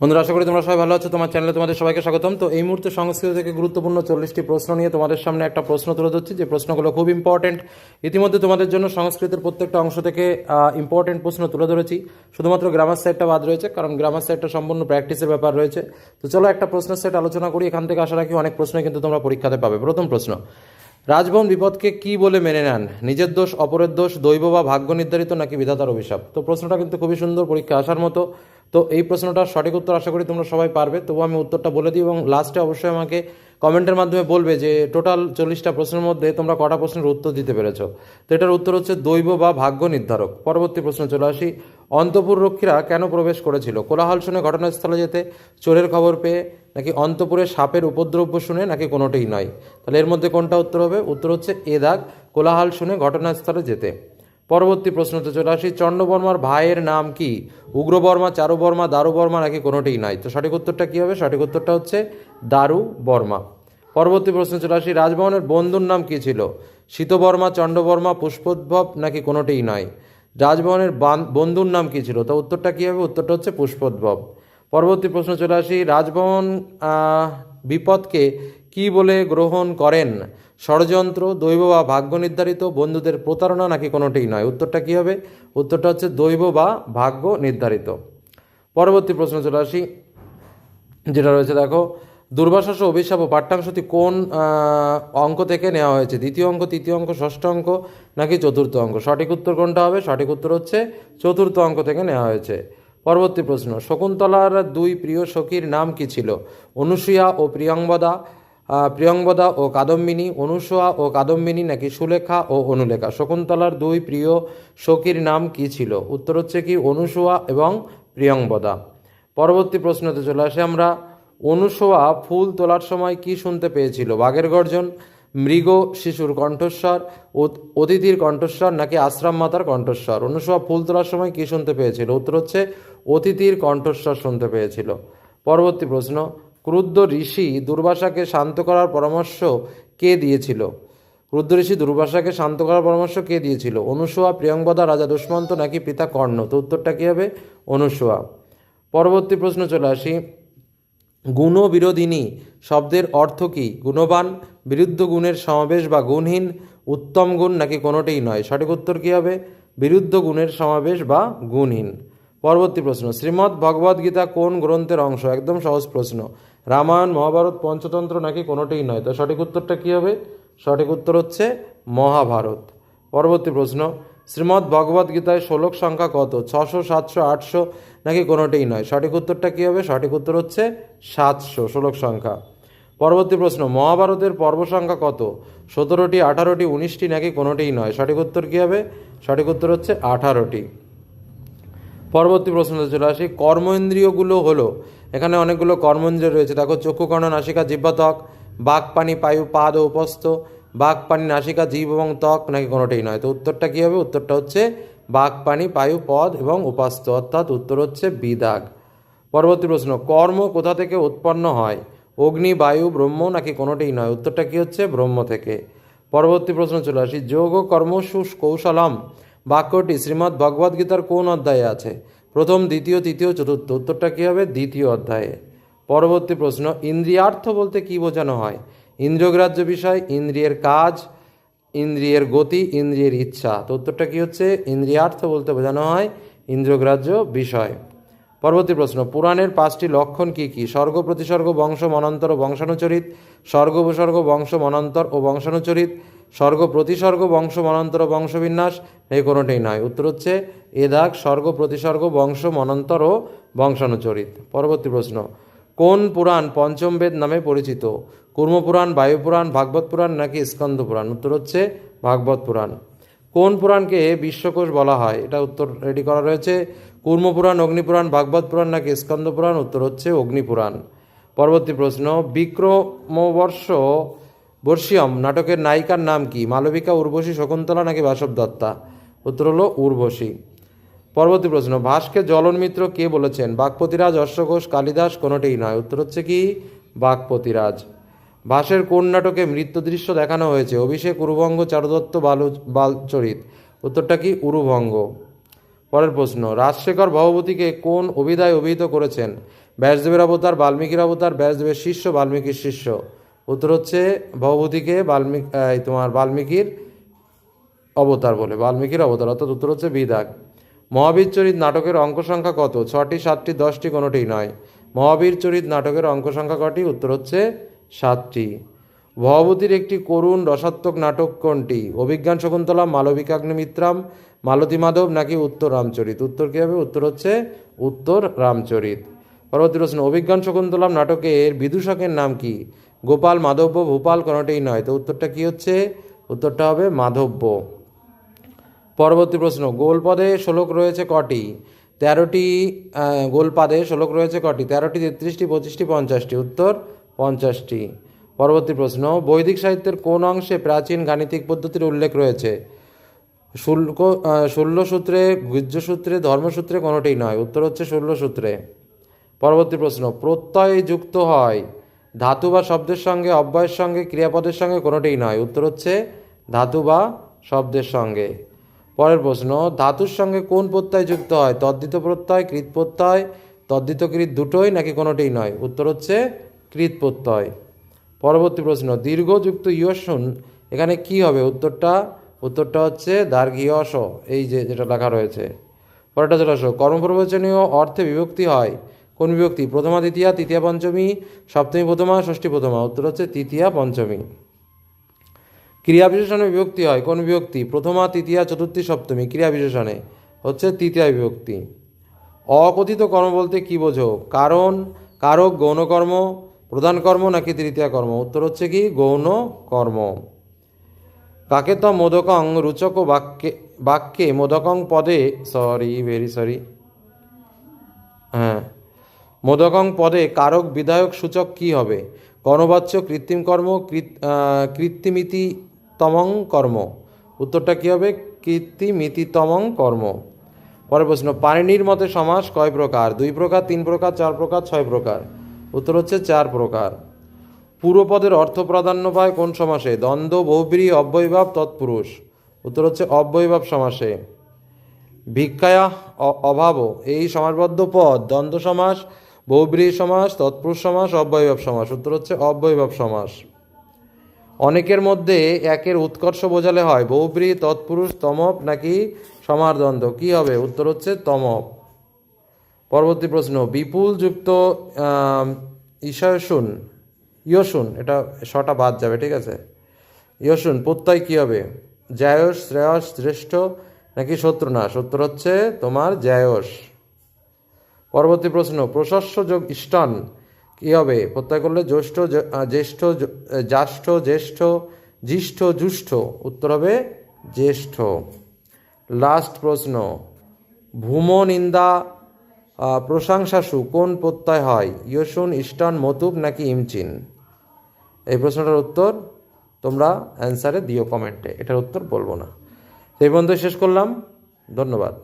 বন্ধুরা, আশা করি তোমরা সবাই ভালো আছো। তোমার চ্যানেলে তোমাদের সবাইকে স্বাগতম। তো এই মুহূর্তে সংস্কৃত থেকে গুরুত্বপূর্ণ চল্লিশটি প্রশ্ন নিয়ে তোমাদের সামনে একটা প্রশ্ন তুলে ধরছি। যে প্রশ্নগুলো খুব ইম্পর্টেন্ট ইতিমধ্যে তোমাদের জন্য সংস্কৃতের প্রত্যেকটা অংশ থেকে ইম্পর্টেন্ট প্রশ্ন তুলে ধরেছি। শুধুমাত্র গ্রামার সাইডটা বাদ রয়েছে, কারণ গ্রামার সাইডটা সম্পূর্ণ প্র্যাকটিসের ব্যাপার রয়েছে। তো চলো একটা প্রশ্নের সেট আলোচনা করি। এখান থেকে আশা রাখি অনেক প্রশ্নই কিন্তু তোমরা পরীক্ষাতে পাবে। প্রথম প্রশ্ন রাজভবন বিপদকে কি বলে মেনে নেন? নিজের দোষ, অপরের দোষ, দৈব বা ভাগ্য নির্ধারিত নাকি বিধাতার অভিশাপ? তো প্রশ্নটা কিন্তু খুবই সুন্দর পরীক্ষা আসার মতো। তো এই প্রশ্নটার সঠিক উত্তর আশা করি তোমরা সবাই পারবে। তবু আমি উত্তরটা বলে দিই এবং লাস্টে অবশ্যই আমাকে কমেন্টের মাধ্যমে বলবে যে টোটাল চল্লিশটা প্রশ্নের মধ্যে তোমরা কটা প্রশ্নের উত্তর দিতে পেরেছ। তো এটার উত্তর হচ্ছে দৈব বা ভাগ্য নির্ধারক। পরবর্তী প্রশ্ন চলে আসি। অন্তপুর রক্ষীরা কেন প্রবেশ করেছিল? কোলাহল শুনে ঘটনাস্থলে যেতে চোরের খবর পেয়ে নাকি অন্তপুরে সাপের উপদ্রব্য শুনে নাকি কোনোটাই নয়? তাহলে এর মধ্যে কোনটা উত্তর হবে? উত্তর হচ্ছে এ দাগ। কোলাহল শুনে ঘটনাস্থলে যেতে। পরবর্তী প্রশ্নতে চলে আসি। চন্ডবর্মার ভাইয়ের নাম কি? উগ্রবর্মা, চারুবর্মা, দারুবর্মা নাকি কোনোটাই নাই? তো সঠিক উত্তরটা কী হবে? সঠিক উত্তরটা হচ্ছে দারু বর্মা পরবর্তী প্রশ্ন চলে আসি। রাজভবনের বন্ধুর নাম কি ছিল? শীতবর্মা চন্ডবর্মা পুষ্পোদ্ভব নাকি কোনোটাই নয় রাজভবনের বান- বন্ধুর নাম কি ছিল? তো উত্তরটা কী হবে? উত্তরটা হচ্ছে পুষ্পোদ্ভব। পরবর্তী প্রশ্ন চলে আসি। রাজভবন বিপদকে কি বলে গ্রহণ করেন? ষড়যন্ত্র, দৈব বা ভাগ্য নির্ধারিত বন্ধুদের প্রতারণা নাকি কোনোটিই নয়? উত্তরটা কী হবে? উত্তরটা হচ্ছে দৈব বা ভাগ্য নির্ধারিত। পরবর্তী প্রশ্ন চলে আসি, যেটা রয়েছে দেখো, দুর্বাসস অভিশাপ ও পাঠ্যাংশটি কোন অঙ্ক থেকে নেওয়া হয়েছে? দ্বিতীয় অঙ্ক, তৃতীয় অঙ্ক, ষষ্ঠ অঙ্ক নাকি চতুর্থ অঙ্ক? সঠিক উত্তর কোনটা হবে? সঠিক উত্তর হচ্ছে চতুর্থ অঙ্ক থেকে নেওয়া হয়েছে। পরবর্তী প্রশ্ন, শকুন্তলার দুই প্রিয় সখীর নাম কি ছিল? অনুসূয়া ও প্রিয়ঙ্বদা আহ, প্রিয়ঙ্বদা ও কাদম্বিনী অনুসূয়া ও কাদম্বিনী নাকি সুলেখা ও অনুলেখা? শকুন্তলার দুই প্রিয় সখীর নাম কি ছিল? উত্তর হচ্ছে কি অনুসূয়া এবং প্রিয়ঙ্বদা পরবর্তী প্রশ্নতে চলে আসে আমরা। অনুসোয়া ফুল তোলার সময় কি শুনতে পেয়েছিল? বাঘের গর্জন মৃগ শিশুর কণ্ঠস্বর অতিথির কণ্ঠস্বর নাকি আশ্রাম মাতার কণ্ঠস্বর? অনুসোয়া ফুল তোলার সময় কি শুনতে পেয়েছিল? উত্তর হচ্ছে অতিথির কণ্ঠস্বর শুনতে পেয়েছিল। পরবর্তী প্রশ্ন ক্রুদ্ধ ঋষি দুর্বাসাকে শান্ত করার পরামর্শ কে দিয়েছিল? ক্রুদ্ধ ঋষি দুর্বাসাকে শান্ত করার পরামর্শ কে দিয়েছিল? অনুসোয়া প্রিয়ঙ্বদা রাজা দুষ্মন্ত নাকি পিতা কর্ণ? তো উত্তরটা কী হবে? অনুসোয়া। পরবর্তী প্রশ্ন চলে আসি। গুণবিরোধিনী শব্দের অর্থ কী? গুণবান, বিরুদ্ধ গুণের সমাবেশ বা গুণহীন, উত্তম গুণ নাকি কোনোটাই নয়? সঠিক উত্তর কী হবে? বিরুদ্ধ গুণের সমাবেশ বা গুণহীন। পরবর্তী প্রশ্ন, শ্রীমদ্ ভগবদ্গীতা কোন গ্রন্থের অংশ? একদম সহজ প্রশ্ন। রামায়ণ, মহাভারত, পঞ্চতন্ত্র নাকি কোনোটাই নয়। তো সঠিক উত্তরটা কী হবে? সঠিক উত্তর হচ্ছে মহাভারত। পরবর্তী প্রশ্ন, শ্রীমদ্ ভগবদ্গীতায় শ্লোক সংখ্যা কত? ছশো, সাতশো, আটশো নাকি কোনোটাই নয়? সঠিক উত্তরটা কী হবে? সঠিক উত্তর হচ্ছে সাতশো শ্লোক সংখ্যা। পরবর্তী প্রশ্ন, মহাভারতের পর্ব সংখ্যা কত? সতেরোটি, আঠারোটি, উনিশটি নাকি কোনোটিই নয়? সঠিক উত্তর কী হবে? সঠিক উত্তর হচ্ছে আঠারোটি। পরবর্তী প্রশ্নতে চলে আসি কর্ম ইন্দ্রিয়গুলো হলো, এখানে অনেকগুলো কর্মেন্দ্রিয় রয়েছে, দেখো চক্ষু কর্ণ নাসিকা জিহ্বা ত্বক বাক পানি পায়ু, পাদ, উপস্থ বাক পানি নাসিকা, জীব এবং ত্বক, নাকি কোনোটাই নয়, তো উত্তরটা কী হবে? উত্তরটা হচ্ছে বাক পানি পায়ু, পদ এবং উপাস্ত অর্থাৎ উত্তর হচ্ছে বিদাগ। পরবর্তী প্রশ্ন, কর্ম কোথা থেকে উৎপন্ন হয়? অগ্নি, বায়ু, ব্রহ্ম, নাকি কোনোটাই নয়? উত্তরটা কী হচ্ছে? ব্রহ্ম থেকে। পরবর্তী প্রশ্ন চলে আসি যোগ কর্ম কর্মসু কৌশলম বাক্যটি শ্রীমদ্ ভগবদ্গীতার কোন অধ্যায়ে আছে? প্রথম, দ্বিতীয়, তৃতীয়, চতুর্থ। উত্তরটা কী হবে? দ্বিতীয় অধ্যায়ে। পরবর্তী প্রশ্ন, ইন্দ্রিয়ার্থ বলতে কি বোঝানো হয়? ইন্দ্রিয়গ্রাহ্য বিষয়, ইন্দ্রিয়ের কাজ, ইন্দ্রিয়ের গতি, ইন্দ্রিয়ের ইচ্ছা। তো উত্তরটা কী হচ্ছে? ইন্দ্রিয়ার্থ বলতে বোঝানো হয় ইন্দ্রিয়গ্রাহ্য বিষয়। পরবর্তী প্রশ্ন, পুরাণের পাঁচটি লক্ষণ কি কি? স্বর্গ প্রতিসর্গ বংশ, মনন্তর ও বংশানুচরিত। স্বর্গ উপসর্গ বংশ, মনন্তর ও বংশানুচরিত। স্বর্গ প্রতিসর্গ বংশ মনন্তর বংশবিন্যাস এই কোনোটাই নয়। উত্তর হচ্ছে, এ দাগ স্বর্গ প্রতিসর্গ বংশ মনন্তর ও বংশানুচরিত পরবর্তী প্রশ্ন, কোন পুরাণ পঞ্চম বেদ নামে পরিচিত? কুর্মপুরাণ বায়ুপুরাণ ভাগবত পুরাণ নাকি স্কন্দ পুরাণ? উত্তর হচ্ছে, ভাগবত পুরাণ। কোন পুরাণকে বিশ্বকোষ বলা হয়? এটা উত্তর রেডি করা রয়েছে। কুর্মপুরাণ অগ্নিপুরাণ ভাগবত পুরাণ নাকি স্কন্দ পুরাণ? উত্তর হচ্ছে অগ্নিপুরাণ পরবর্তী প্রশ্ন, বিক্রমবর্ষ বর্ষিয়ম, নাটকের নায়িকার নাম কি? মালবিকা উর্বশী, শকুন্তলা নাকি বাসব দত্তা? উত্তর হলো উর্বশী। পরবর্তী প্রশ্ন, ভাসকে জলন মিত্র কে বলেছেন? বাগপতিরাজ অশ্বঘোষ কালিদাস কোনোটিই নয়। উত্তর হচ্ছে কি? বাগপতিরাজ। ভাসের কোন নাটকে মৃত্যু দৃশ্য দেখানো হয়েছে? অভিষেক, উরুভঙ্গ, চারুদত্ত, বালু, বালচরিত। উত্তরটা কি? উরুভঙ্গ। পরের প্রশ্ন, রাজশেখর ভগবতীকে কোন অভিধায় অভিহিত করেছেন? ব্যাসদেবের অবতার, বাল্মীকির অবতার, ব্যাসদেবের শিষ্য, বাল্মীকির শিষ্য। উত্তর হচ্ছে ভগবতীকে বাল্মীকি তোমার বাল্মীকির অবতার বলে, বাল্মীকির অবতার, অর্থাৎ উত্তর হচ্ছে বিদাগ। মহাবীর চরিত নাটকের অঙ্ক সংখ্যা কত? ছটি, সাতটি, দশটি কোনোটিই নয়। মহাবীর চরিত নাটকের অঙ্ক সংখ্যা কটি? উত্তর হচ্ছে সাতটি। ভবভূতির একটি করুণ রসাত্মক নাটক কোনটি? অভিজ্ঞান শকুন্তলা মালবিকাগ্নিমিত্রাম মালতী মাধব নাকি উত্তর রামচরিত? উত্তর কী হবে? উত্তর হচ্ছে উত্তর রামচরিত। পরবর্তী প্রশ্ন, অভিজ্ঞান শকুন্তলাম নাটকের বিদূষকের নাম কি? গোপাল মাধব্য ভূপাল কোনোটাই নয়। তো উত্তরটা কি হচ্ছে? উত্তরটা হবে মাধব্য। পরবর্তী প্রশ্ন গোলপদে শ্লোক রয়েছে কটি? তেরোটি গোলপাদে শ্লোক রয়েছে কটি? তেরোটি তেত্রিশটি পঁচিশটি পঞ্চাশটি। উত্তর পঞ্চাশটি। পরবর্তী প্রশ্ন বৈদিক সাহিত্যের কোন অংশে প্রাচীন গাণিতিক পদ্ধতির উল্লেখ রয়েছে? শুল্ক আহ, শূল্যসূত্রে গুহ্যসূত্রে ধর্মসূত্রে কোনোটিই নয়। উত্তর হচ্ছে শূল্যসূত্রে পরবর্তী প্রশ্ন প্রত্যয় যুক্ত হয়। ধাতু বা শব্দের সঙ্গে, অব্যয়ের সঙ্গে, ক্রিয়াপদের সঙ্গে কোনোটিই নয়। উত্তর হচ্ছে ধাতু বা শব্দের সঙ্গে। পরের প্রশ্ন, ধাতুর সঙ্গে কোন প্রত্যয় যুক্ত হয়? তদ্ধিত প্রত্যয়, কৃত প্রত্যয়, তদ্ধিত কৃত দুটোই নাকি কোনোটিই নয়? উত্তর হচ্ছে কৃত প্রত্যয়। পরবর্তী প্রশ্ন দীর্ঘযুক্ত ইয়সুন, এখানে কি হবে? উত্তরটা উত্তরটা হচ্ছে দার্ঘিয়স এই যে যেটা লেখা রয়েছে। পরেরটা আসো, কর্মপ্রবচনীয় অর্থে বিভক্তি হয়। কোন বিভক্তি? প্রথমা, দ্বিতীয়া, তৃতীয়া, পঞ্চমী, সপ্তমী, প্রথমা, ষষ্ঠী, প্রথমা। উত্তর হচ্ছে তৃতীয়া, পঞ্চমী। ক্রিয়া বিশেষণে বিভক্তি হয়। কোন বিভক্তি? প্রথমা, তৃতীয়া, চতুর্থী, সপ্তমী। ক্রিয়া বিশেষণে হচ্ছে তৃতীয় বিভক্তি। অকথিত কর্ম বলতে কি বোঝো? কারণ, কারক, গৌণ কর্ম, প্রধান কর্ম নাকি তৃতীয় কর্ম? উত্তর হচ্ছে কি? গৌণ কর্ম। কাকে তো মোদকং রুচক বাক্যে বাক্যে মোদকং পদে সরি ভেরি সরি হ্যাঁ। মোদকং পদে কারক বিধায়ক সূচক কি হবে? কর্মবাচ্য কৃত্রিম কর্ম, কৃত- কৃত্রিমিতিতমং কর্ম। উত্তরটা কি হবে? কৃত্রিমিতিতমং কর্ম। পরের প্রশ্ন পাণিনির মতে সমাস কয় প্রকার? দুই প্রকার, তিন প্রকার, চার প্রকার, ছয় প্রকার? উত্তর হচ্ছে চার প্রকার। পূর্বপদের অর্থ প্রাধান্য পায় কোন সমাসে? দ্বন্দ্ব, বহুব্রী, অব্যয়ভাব, তৎপুরুষ। উত্তর হচ্ছে অব্যয়ভাব সমাসে। ভিক্ষায়া অ- অভাব এই সমাসবদ্ধ পদ, দ্বন্দ্ব সমাস বহুব্রী সমাস, তৎপুরুষ সমাস অব্যয়ভাব সমাস। উত্তর হচ্ছে অব্যয়ভাব সমাস। অনেকের মধ্যে একের উৎকর্ষ বোঝালে হয়, বহুব্রী, তৎপুরুষ তমপ নাকি সমারদ্বন্দ্ব। কি হবে? উত্তর হচ্ছে তমপ পরবর্তী প্রশ্ন, বিপুল যুক্ত ঈশায়সুন ইয়সুন, এটা শটা বাদ যাবে, ঠিক আছে? ইয়সুন, প্রত্যয় কী হবে? জায়স শ্রেয়স, শ্রেষ্ঠ নাকি শত্রুনাশ উত্তর হচ্ছে তোমার জায়স পরবর্তী প্রশ্ন, প্রশস্য যোগ ইষ্টান কী হবে? প্রত্যয় করলে জ্যৈষ্ঠ জ্যেষ্ঠ জ্যাষ্ঠ, জ্যেষ্ঠ জ্যেষ্ঠ জুষ্ঠ উত্তর হবে জ্যেষ্ঠ। লাস্ট প্রশ্ন ভূম নিন্দা প্রশংসাসু কোন প্রত্যয় হয়? ইয়সুন, ইষ্টান, মতুব নাকি ইমচিন? এই প্রশ্নটার উত্তর তোমরা অ্যান্সারে দিও কমেন্টে। এটার উত্তর বলব না। সেই পর্যন্ত শেষ করলাম। ধন্যবাদ।